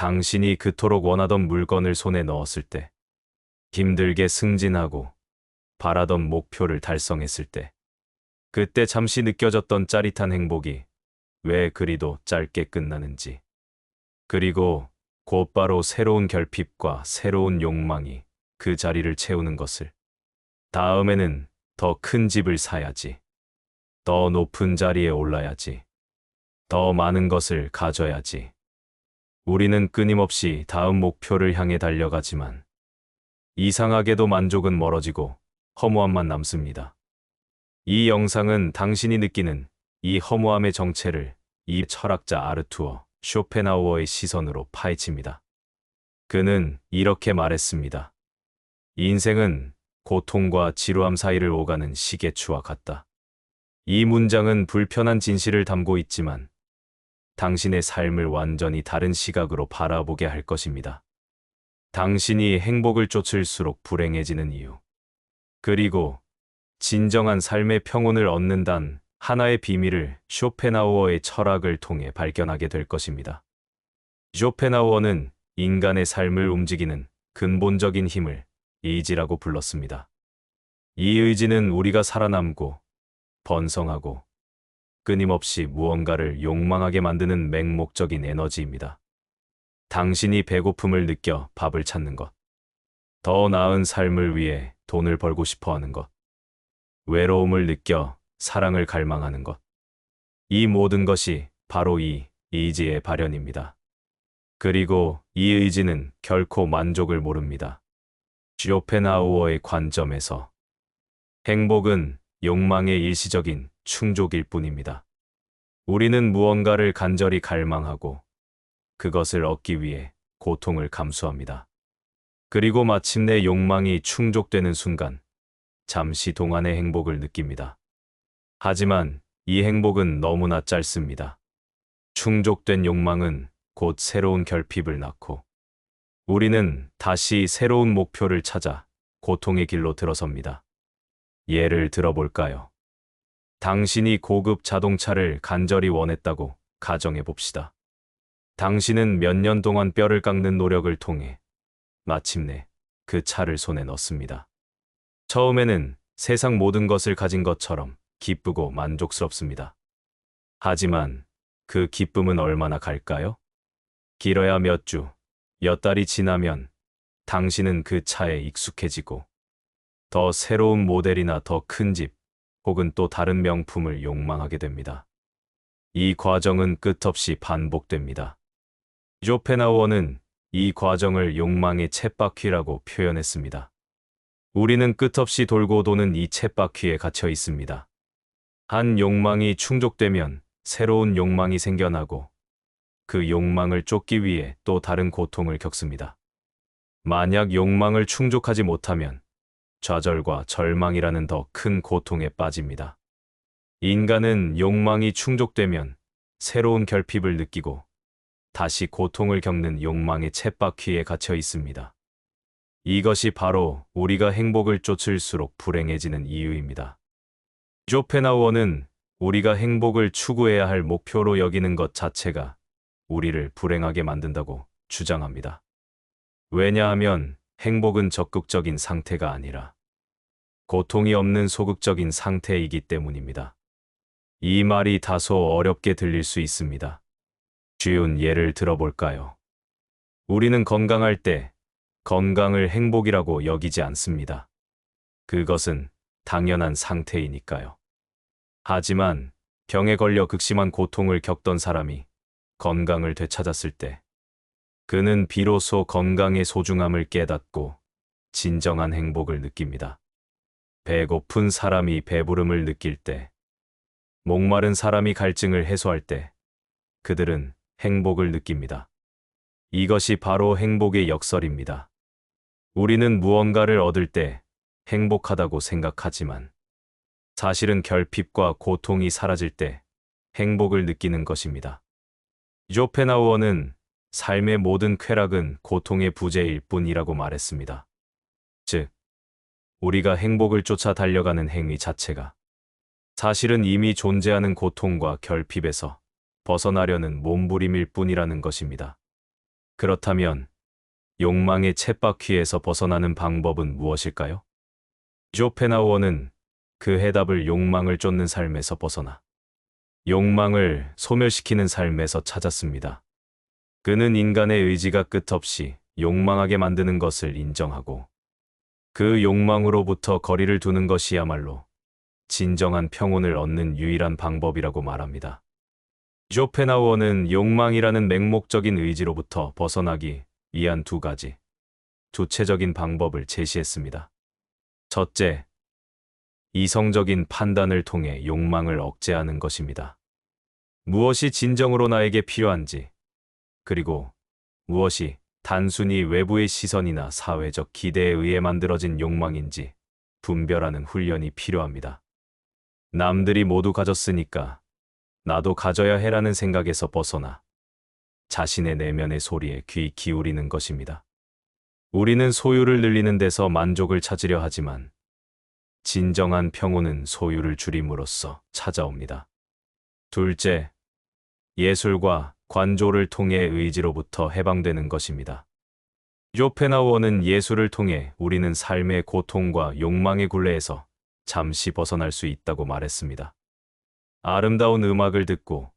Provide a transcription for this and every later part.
당신이 그토록 원하던 물건을 손에 넣었을 때, 힘들게 승진하고 바라던 목표를 달성했을 때, 그때 잠시 느껴졌던 짜릿한 행복이 왜 그리도 짧게 끝나는지, 그리고 곧바로 새로운 결핍과 새로운 욕망이 그 자리를 채우는 것을. 다음에는 더 큰 집을 사야지. 더 높은 자리에 올라야지. 더 많은 것을 가져야지. 우리는 끊임없이 다음 목표를 향해 달려가지만 이상하게도 만족은 멀어지고 허무함만 남습니다. 이 영상은 당신이 느끼는 이 허무함의 정체를 이 철학자 아르투어 쇼펜하우어의 시선으로 파헤칩니다. 그는 이렇게 말했습니다. 인생은 고통과 지루함 사이를 오가는 시계추와 같다. 이 문장은 불편한 진실을 담고 있지만 당신의 삶을 완전히 다른 시각으로 바라보게 할 것입니다. 당신이 행복을 쫓을수록 불행해지는 이유. 그리고 진정한 삶의 평온을 얻는단 하나의 비밀을 쇼펜하우어의 철학을 통해 발견하게 될 것입니다. 쇼펜하우어는 인간의 삶을 움직이는 근본적인 힘을 의지라고 불렀습니다. 이 의지는 우리가 살아남고 번성하고 끊임없이 무언가를 욕망하게 만드는 맹목적인 에너지입니다. 당신이 배고픔을 느껴 밥을 찾는 것, 더 나은 삶을 위해 돈을 벌고 싶어 하는 것, 외로움을 느껴 사랑을 갈망하는 것. 이 모든 것이 바로 이 의지의 발현입니다. 그리고 이 의지는 결코 만족을 모릅니다. 쇼펜하우어의 관점에서 행복은 욕망의 일시적인 충족일 뿐입니다. 우리는 무언가를 간절히 갈망하고 그것을 얻기 위해 고통을 감수합니다. 그리고 마침내 욕망이 충족되는 순간 잠시 동안의 행복을 느낍니다. 하지만 이 행복은 너무나 짧습니다. 충족된 욕망은 곧 새로운 결핍을 낳고 우리는 다시 새로운 목표를 찾아 고통의 길로 들어섭니다. 예를 들어볼까요? 당신이 고급 자동차를 간절히 원했다고 가정해 봅시다. 당신은 몇 년 동안 뼈를 깎는 노력을 통해 마침내 그 차를 손에 넣습니다. 처음에는 세상 모든 것을 가진 것처럼 기쁘고 만족스럽습니다. 하지만 그 기쁨은 얼마나 갈까요? 길어야 몇 주, 몇 달이 지나면 당신은 그 차에 익숙해지고 더 새로운 모델이나 더 큰 집, 혹은 또 다른 명품을 욕망하게 됩니다. 이 과정은 끝없이 반복됩니다. 쇼펜하우어는 이 과정을 욕망의 쳇바퀴라고 표현했습니다. 우리는 끝없이 돌고 도는 이 쳇바퀴에 갇혀 있습니다. 한 욕망이 충족되면 새로운 욕망이 생겨나고 그 욕망을 쫓기 위해 또 다른 고통을 겪습니다. 만약 욕망을 충족하지 못하면 좌절과 절망이라는 더 큰 고통에 빠집니다. 인간은 욕망이 충족되면 새로운 결핍을 느끼고 다시 고통을 겪는 욕망의 쳇바퀴에 갇혀 있습니다. 이것이 바로 우리가 행복을 쫓을수록 불행해지는 이유입니다. 쇼펜하우어는 우리가 행복을 추구해야 할 목표로 여기는 것 자체가 우리를 불행하게 만든다고 주장합니다. 왜냐하면 행복은 적극적인 상태가 아니라 고통이 없는 소극적인 상태이기 때문입니다. 이 말이 다소 어렵게 들릴 수 있습니다. 쉬운 예를 들어볼까요? 우리는 건강할 때 건강을 행복이라고 여기지 않습니다. 그것은 당연한 상태이니까요. 하지만 병에 걸려 극심한 고통을 겪던 사람이 건강을 되찾았을 때 그는 비로소 건강의 소중함을 깨닫고 진정한 행복을 느낍니다. 배고픈 사람이 배부름을 느낄 때, 목마른 사람이 갈증을 해소할 때, 그들은 행복을 느낍니다. 이것이 바로 행복의 역설입니다. 우리는 무언가를 얻을 때 행복하다고 생각하지만, 사실은 결핍과 고통이 사라질 때 행복을 느끼는 것입니다. 쇼펜하우어는 삶의 모든 쾌락은 고통의 부재일 뿐이라고 말했습니다. 즉, 우리가 행복을 쫓아 달려가는 행위 자체가 사실은 이미 존재하는 고통과 결핍에서 벗어나려는 몸부림일 뿐이라는 것입니다. 그렇다면 욕망의 쳇바퀴에서 벗어나는 방법은 무엇일까요? 쇼펜하우어는 그 해답을 욕망을 쫓는 삶에서 벗어나 욕망을 소멸시키는 삶에서 찾았습니다. 그는 인간의 의지가 끝없이 욕망하게 만드는 것을 인정하고 그 욕망으로부터 거리를 두는 것이야말로 진정한 평온을 얻는 유일한 방법이라고 말합니다. 쇼펜하우어는 욕망이라는 맹목적인 의지로부터 벗어나기 위한 두 가지 구체적인 방법을 제시했습니다. 첫째, 이성적인 판단을 통해 욕망을 억제하는 것입니다. 무엇이 진정으로 나에게 필요한지, 그리고 무엇이 단순히 외부의 시선이나 사회적 기대에 의해 만들어진 욕망인지 분별하는 훈련이 필요합니다. 남들이 모두 가졌으니까 나도 가져야 해라는 생각에서 벗어나 자신의 내면의 소리에 귀 기울이는 것입니다. 우리는 소유를 늘리는 데서 만족을 찾으려 하지만 진정한 평온은 소유를 줄임으로써 찾아옵니다. 둘째, 예술과 관조를 통해 의지로부터 해방되는 것입니다. 쇼펜하우어는 예술을 통해 우리는 삶의 고통과 욕망의 굴레에서 잠시 벗어날 수 있다고 말했습니다. 아름다운 음악을 듣고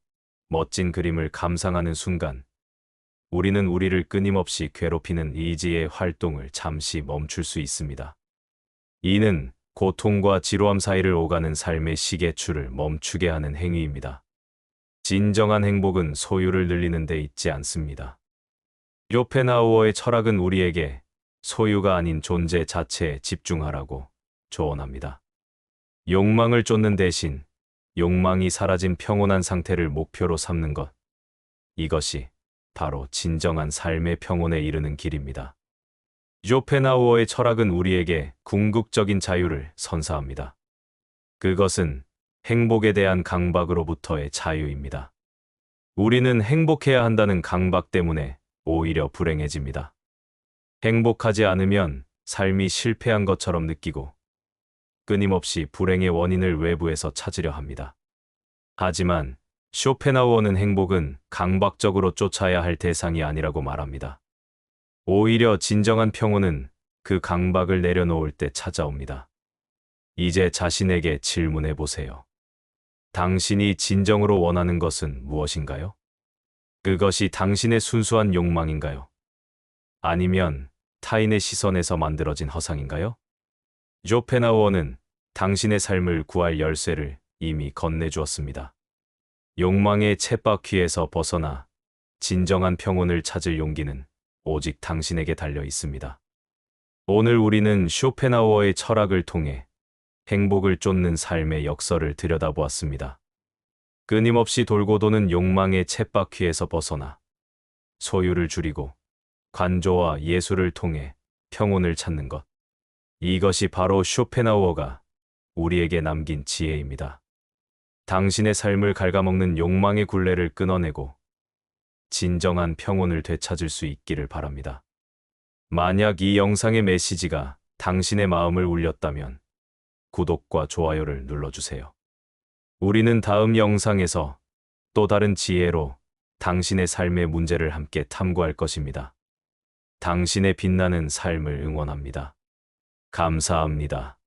멋진 그림을 감상하는 순간 우리는 우리를 끊임없이 괴롭히는 의지의 활동을 잠시 멈출 수 있습니다. 이는 고통과 지루함 사이를 오가는 삶의 시계추를 멈추게 하는 행위입니다. 진정한 행복은 소유를 늘리는 데 있지 않습니다. 요펜하우어의 철학은 우리에게 소유가 아닌 존재 자체에 집중하라고 조언합니다. 욕망을 쫓는 대신 욕망이 사라진 평온한 상태를 목표로 삼는 것. 이것이 바로 진정한 삶의 평온에 이르는 길입니다. 쇼펜하우어의 철학은 우리에게 궁극적인 자유를 선사합니다. 그것은 행복에 대한 강박으로부터의 자유입니다. 우리는 행복해야 한다는 강박 때문에 오히려 불행해집니다. 행복하지 않으면 삶이 실패한 것처럼 느끼고 끊임없이 불행의 원인을 외부에서 찾으려 합니다. 하지만 쇼펜하우어는 행복은 강박적으로 쫓아야 할 대상이 아니라고 말합니다. 오히려 진정한 평온은 그 강박을 내려놓을 때 찾아옵니다. 이제 자신에게 질문해 보세요. 당신이 진정으로 원하는 것은 무엇인가요? 그것이 당신의 순수한 욕망인가요? 아니면 타인의 시선에서 만들어진 허상인가요? 쇼펜하우어는 당신의 삶을 구할 열쇠를 이미 건네주었습니다. 욕망의 쳇바퀴에서 벗어나 진정한 평온을 찾을 용기는 오직 당신에게 달려 있습니다. 오늘 우리는 쇼펜하우어의 철학을 통해 행복을 쫓는 삶의 역설을 들여다보았습니다. 끊임없이 돌고 도는 욕망의 쳇바퀴에서 벗어나 소유를 줄이고 관조와 예술을 통해 평온을 찾는 것. 이것이 바로 쇼펜하우어가 우리에게 남긴 지혜입니다. 당신의 삶을 갉아먹는 욕망의 굴레를 끊어내고 진정한 평온을 되찾을 수 있기를 바랍니다. 만약 이 영상의 메시지가 당신의 마음을 울렸다면 구독과 좋아요를 눌러주세요. 우리는 다음 영상에서 또 다른 지혜로 당신의 삶의 문제를 함께 탐구할 것입니다. 당신의 빛나는 삶을 응원합니다. 감사합니다.